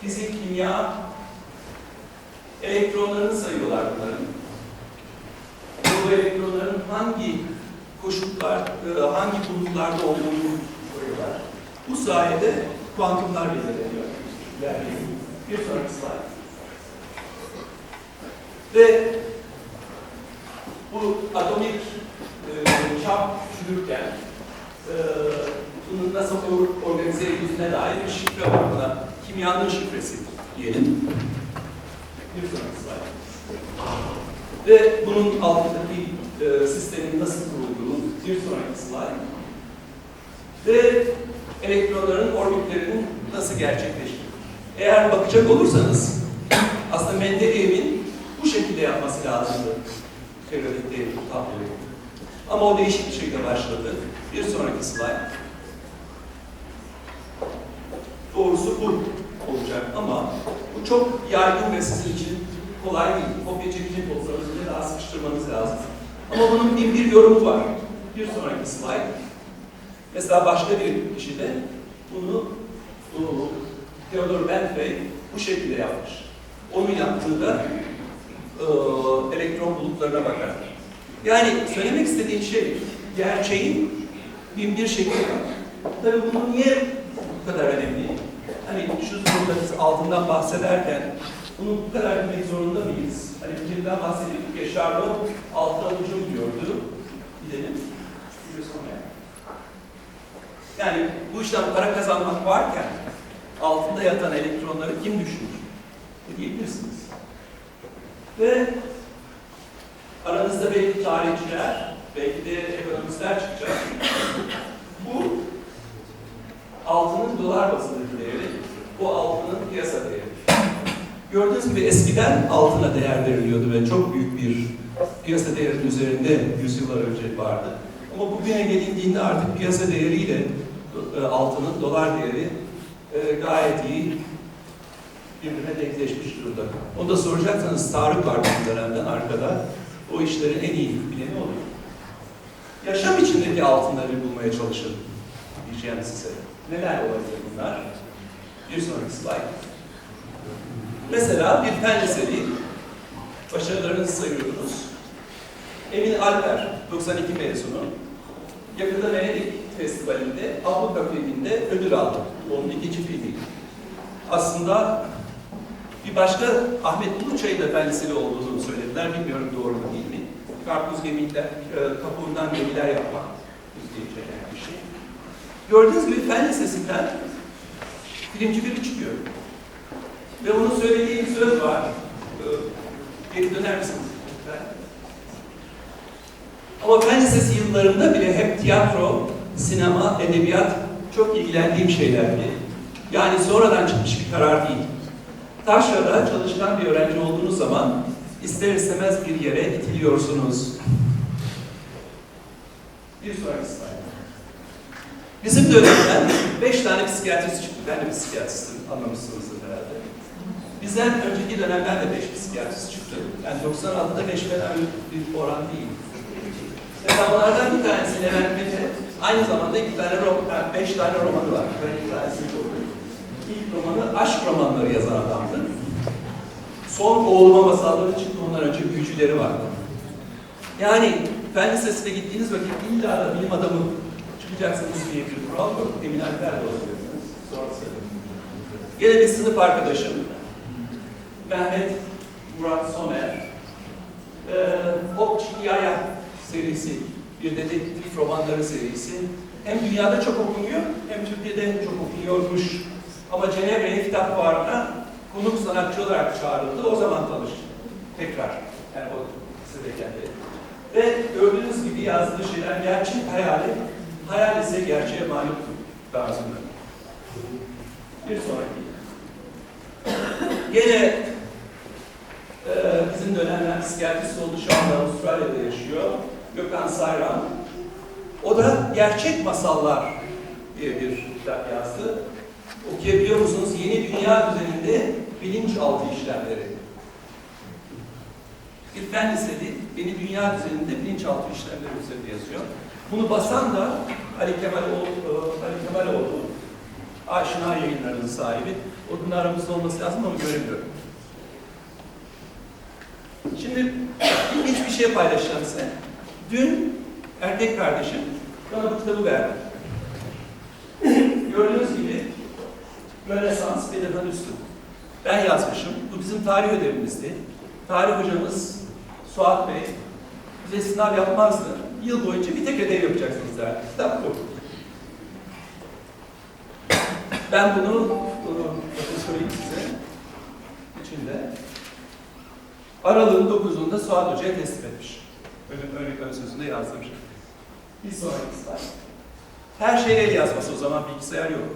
fizik, kimya, elektronlarını sayıyorlar bunların. Bu elektronların hangi koşullar, e, hangi bulutlarda olduğunu koyuyorlar. Bu sayede kuantumlar belirleniyor. Bir sonraki slide. Ve bu atomik e, çap küçülürken e, bunun nasıl or- organize edildiğine dair bir şifre var buna. Kimyanın şifresi diyelim. Ve bunun altındaki e, sistemin nasıl kurulduğu bir sonraki slide. Ve elektronların orbitlerinin nasıl gerçekleştiği. Eğer bakacak olursanız aslında Mendeleyev'in bu şekilde yapması lazımdı. Periyodik devrim tabloyu. Ama o değişik bir şekilde başladı. Bir sonraki slide. Doğrusu bu çok yaygın ve sizin için kolay değil. Kopya çekecek olsanız bile daha sıkıştırmanız lazım. Ama bunun bin bir yorumu var. Bir sonraki slide. Mesela başka bir kişi de bunu, bunu Theodor Bentley bu şekilde yapmış. Onun yaptığı da e, elektron bulutlarına bakar. Yani söylemek istediğim şey gerçeğin bin bir şekli var. Tabii bunu niye bu kadar önemli? Hani şu soruda biz altından bahsederken bunu bu kadar bilmek zorunda mıyız? Hani birinden bahsediyorduk ya Charlot altı alıcım diyordu. Gidelim. Yani bu işten para kazanmak varken altında yatan elektronları kim düşünür? Diyebilirsiniz. Ve aranızda belki tarihçiler, belki de ekonomistler çıkacak. Altının dolar bazındaki değeri, bu altının piyasa değeri. Gördüğünüz gibi eskiden altına değer veriliyordu ve çok büyük bir piyasa değerinin üzerinde yüzyıllar önce vardı. Ama bugüne gelindiğinde artık piyasa değeriyle e, altının dolar değeri e, gayet iyi birbirine denkleşmiş durumda. Onu da soracaksanız Tarık var bu dönemden arkada. O işlerin en iyi bileni oluyor. Yaşam içindeki altınları bulmaya çalışın diyeceğim size. Neler olabilir bunlar? Bir sonraki slide. Mesela bir fen liseli başarılarınızı sayıyorsunuz. Emin Alper, 92 mezunu. Yakında Venedik Festivali'nde Abluka filminde ödül aldı. Onun ikinci filmi. Aslında bir başka Ahmet Uluçay'ın da fen liseli olduğunu söylediler. Bilmiyorum doğru mu değil mi? Karpuz gemiler, e, kabuğundan gemiler yapmak isteyecek bir şey. Gördüğünüz gibi fen lisesinden filmci biri çıkıyor. Ve onun söylediği bir söz var. Ee, Geri döner misiniz? lütfen? Ama fen lisesi yıllarında bile hep tiyatro, sinema, edebiyat çok ilgilendiğim şeylerdi. Yani sonradan çıkmış bir karar değil. Taşra'da çalışkan bir öğrenci olduğunuz zaman ister istemez bir yere itiliyorsunuz. Bir sonraki slide. Bizim dönemden beş tane psikiyatrist çıktı. Ben de psikiyatristim, anlamışsınızdır herhalde. Bizden önceki dönemden de beş psikiyatrist çıktı. Yani 96'da beş fena bir oran değil. Mesela onlardan bir tanesi Levent Mete, aynı zamanda iki tane roman, yani beş tane romanı var. Ben iki tanesini. İlk romanı aşk romanları yazan adamdı. Son oğluma masalları çıktı, ondan önce büyücüleri vardı. Yani fen lisesine gittiğiniz vakit illa da bilim adamı çıkacaksınız diye bir kural yok. Emin Alper de olabilirsiniz. Sonrası. Gene bir sınıf arkadaşım. Mehmet Murat Somer. Ee, Hop Çikyaya serisi, bir dedektif romanları serisi. Hem dünyada çok okunuyor, hem Türkiye'de çok okunuyormuş. Ama Cenevre'ye kitap fuarına konuk sanatçı olarak çağrıldı. O zaman tanıştı. Tekrar. Yani o lisedeyken de. Ve gördüğünüz gibi yazdığı şeyler gerçek hayali, hayal ise gerçeğe malum tarzında. Bir sonraki. Gene e, bizim dönemler psikiyatrist oldu şu anda Avustralya'da yaşıyor. Gökhan Sayran. O da gerçek masallar diye bir kitap yazdı. Okuyabiliyor musunuz? Yeni dünya düzeninde bilinçaltı işlemleri. Bir fen liseli yeni dünya düzeninde bilinçaltı işlemleri üzerinde yazıyor. Bunu basan da Ali Kemaloğlu, Ali Kemaloğlu Aşina yayınlarının sahibi. Onun aramızda olması lazım ama göremiyorum. Şimdi ilginç bir şey paylaşacağım size. Dün erkek kardeşim bana bu kitabı verdi. Gördüğünüz gibi Rönesans Bedirhan Üstün. Ben yazmışım. Bu bizim tarih ödevimizdi. Tarih hocamız Suat Bey bize sınav yapmazdı. Yıl boyunca bir tek ödev yapacaksınız derdi. Kitap bu. Ben bunu, bunu bakın söyleyeyim size. İçinde. Aralığın 9'unda Suat Hoca'ya teslim etmiş. Ön, ön, ön sözünde yazmış. Bir sonraki slide. Her şey el yazması o zaman bilgisayar yok.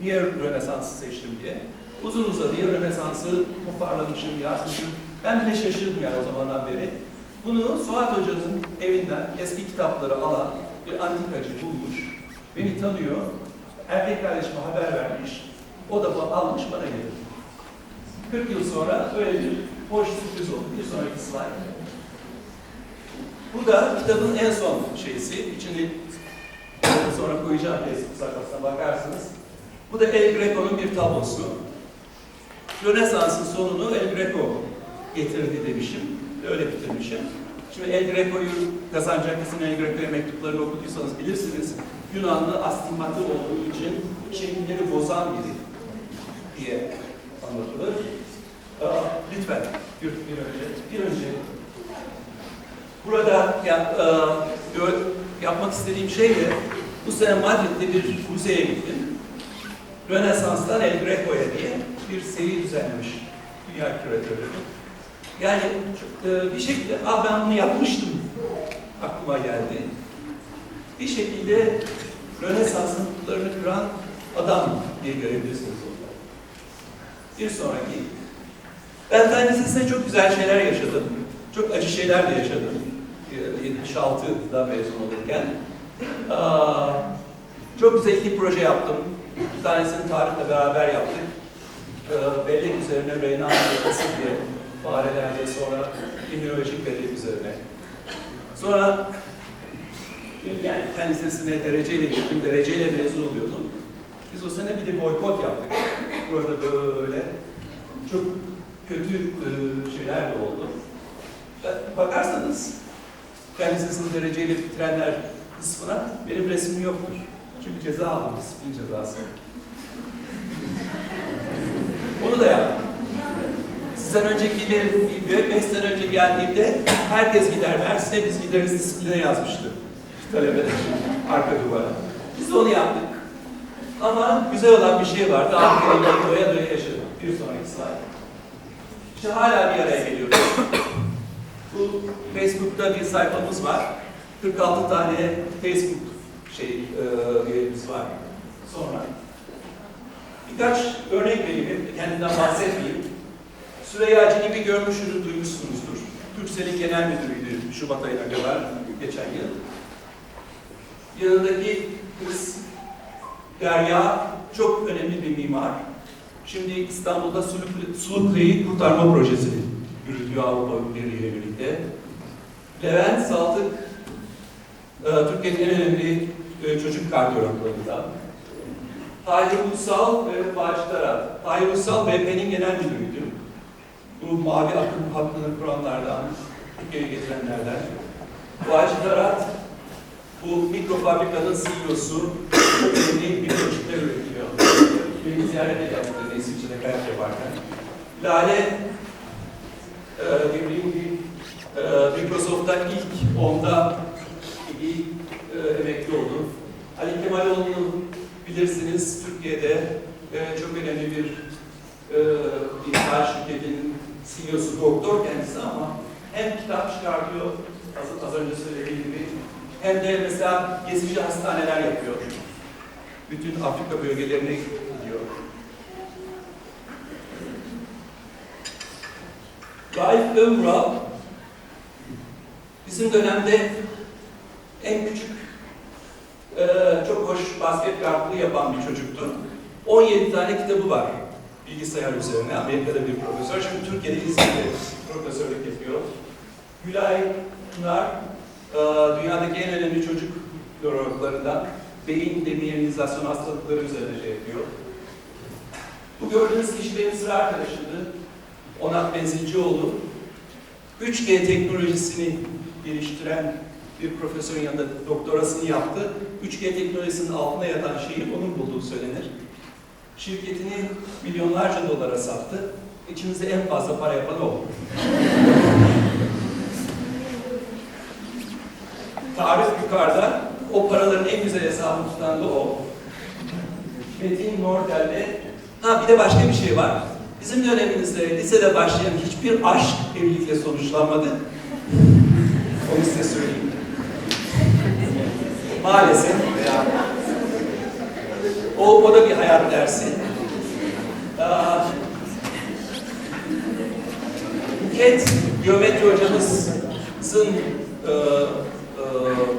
Niye Rönesans'ı seçtim diye. Uzun uzadıya Rönesans'ı toparlamışım, yazmışım. Ben bile şaşırdım yani o zamandan beri. Bunu Suat Hoca'nın evinden eski kitapları alan bir antikacı bulmuş. Beni tanıyor. Erkek kardeşime haber vermiş. O da almış bana getirdi. 40 yıl sonra öyle bir hoş sürpriz oldu. Bir sonraki slide. Bu da kitabın en son şeysi. İçini sonra koyacağım Facebook sayfasına bakarsınız. Bu da El Greco'nun bir tablosu. Rönesans'ın sonunu El Greco getirdi demişim. Öyle bitirmişim. Şimdi El Greco'yu Kazancakis'in El Greco'ya mektuplarını okuduysanız bilirsiniz. Yunanlı astigmatı olduğu için şekilleri bozan biri diye anlatılır. Aa, lütfen bir, bir önce, bir önce burada yap, e, yapmak istediğim şey de bu sene Madrid'de bir müzeye gittim. Rönesans'tan El Greco'ya diye bir seri düzenlemiş dünya küratörü. Yani e, bir şekilde, ah ben bunu yapmıştım aklıma geldi. Bir şekilde Rönesans'ın kutlarını kıran adam diye görebilirsiniz orada. Bir sonraki. Ben Fen çok güzel şeyler yaşadım. Çok acı şeyler de yaşadım. Ee, 76'da mezun olurken. Çok güzel iki proje yaptım. Bir tanesini Tarık'la beraber yaptık. Ee, bellek üzerine Reynan yapısı diye farelerde sonra immünolojik bellek üzerine. Sonra yani Fen Lisesi'ne dereceyle gittim, dereceyle mezun oluyordum. Biz o sene bir de boykot yaptık. Burada böyle çok kötü e, şeyler de oldu. Bakarsanız Fen Lisesi'ni dereceyle bitirenler kısmına benim resmim yoktur. Çünkü ceza aldım, disiplin cezası. Onu da yaptım. Sizden önceki bir 5 sene önce geldiğimde herkes gider Mersin'e biz gideriz disipline yazmıştı. Talebeler arka duvara. Biz de onu yaptık. Ama güzel olan bir şey vardı. Afrika'yı doya doya yaşadım. Bir sonraki slide. İşte hala bir araya geliyoruz. Bu Facebook'ta bir sayfamız var. 46 tane Facebook şey e, üyemiz var. Sonra birkaç örnek vereyim. Kendimden bahsetmeyeyim. Süreyya gibi görmüşsünüz, duymuşsunuzdur. Türksel'in genel müdürüydü Şubat ayına kadar geçen yıl. Yanındaki kız Derya çok önemli bir mimar. Şimdi İstanbul'da Sulukle'yi kurtarma projesi yürütüyor Avrupa Birliği ile birlikte. Levent Saltık, e, Türkiye'nin en önemli e, çocuk kardiyologlarından. Tahir Ulusal ve Bağış Tarat. Tahir Ulusal BP'nin genel müdürüydü. Bu mavi akım hattını kuranlardan, Türkiye'ye getirenlerden. Bağış Tarat, bu mikrofabrikanın CEO'su önemli mikroçipler üretiyor. Beni ziyaret etmişti İsviçre'de kayıt yaparken. Lale, e, dediğim gibi e, Microsoft'ta ilk onda iyi e, emekli oldu. Ali Kemaloğlu'nu bilirsiniz Türkiye'de e, çok önemli bir e, inşaat şirketinin CEO'su doktor kendisi ama hem kitap çıkartıyor az, az önce söylediğim gibi hem de mesela gezici hastaneler yapıyor. Bütün Afrika bölgelerine gidiyor. Raif Ömral bizim dönemde en küçük e, çok hoş basket kartlığı yapan bir çocuktu. 17 tane kitabı var bilgisayar üzerine. Amerika'da bir profesör. Şimdi Türkiye'de İzmir'de profesörlük yapıyor. Gülay Pınar, e, dünyadaki en önemli çocuk nörologlarından beyin demiyelizasyon hastalıkları üzerine şey yapıyor. Bu gördüğünüz kişi benim sıra arkadaşımdı. Onat Benzilcioğlu. 3G teknolojisini geliştiren bir profesörün yanında doktorasını yaptı. 3G teknolojisinin altında yatan şeyi onun bulduğu söylenir. Şirketini milyonlarca dolara sattı. İçimizde en fazla para yapan o. Tarif yukarıda. O paraların en güzel hesabını tutan da o. Metin Nordel'de Ha bir de başka bir şey var. Bizim dönemimizde lisede başlayan hiçbir aşk evlilikle sonuçlanmadı. Onu size söyleyeyim. Maalesef veya o, o da bir hayat dersi. Aa, Buket geometri hocamızın e, e,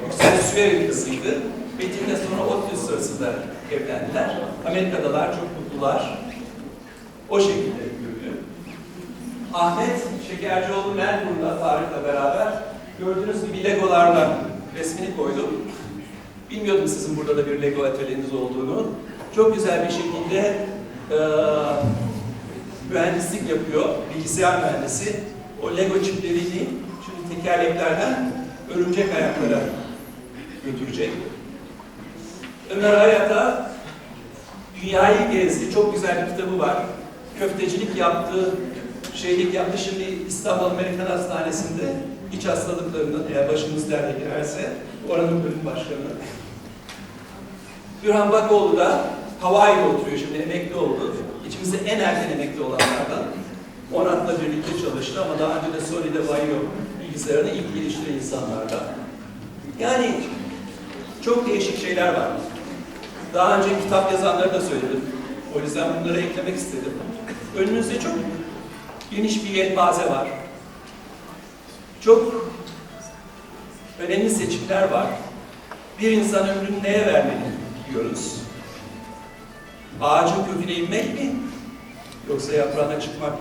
Yüksel Süveyri kızıydı. Metin'le sonra ODTÜ sırasında evlendiler. Amerika'dalar, çok mutlular. O şekilde yürüdü. Ahmet Şekercioğlu Melbourne'da Tarık'la beraber gördüğünüz gibi Legolarla resmini koydum. Bilmiyordum sizin burada da bir Lego atölyeniz olduğunu. Çok güzel bir şekilde e, mühendislik yapıyor, bilgisayar mühendisi. O Lego çiplerini şimdi tekerleklerden örümcek ayaklara götürecek. Ömer Hayat'a dünyayı gezdi. Çok güzel bir kitabı var. Köftecilik yaptı, şeylik yaptı. Şimdi İstanbul Amerikan Hastanesi'nde iç hastalıklarından eğer başımız derde girerse oranın bölüm başkanı. Gürhan Bakoğlu da Hawaii'de oturuyor şimdi emekli oldu. İçimizde en erken emekli olanlardan. Onat'la birlikte çalıştı ama daha önce de Sony'de Vaio bilgisayarını ilk geliştiren insanlardan. Yani çok değişik şeyler var. Daha önce kitap yazanları da söyledim. O yüzden bunları eklemek istedim. Önünüzde çok geniş bir yelpaze var. Çok önemli seçimler var. Bir insan ömrünü neye vermeli diyoruz. Ağacın köküne inmek mi? Yoksa yaprağına çıkmak mı?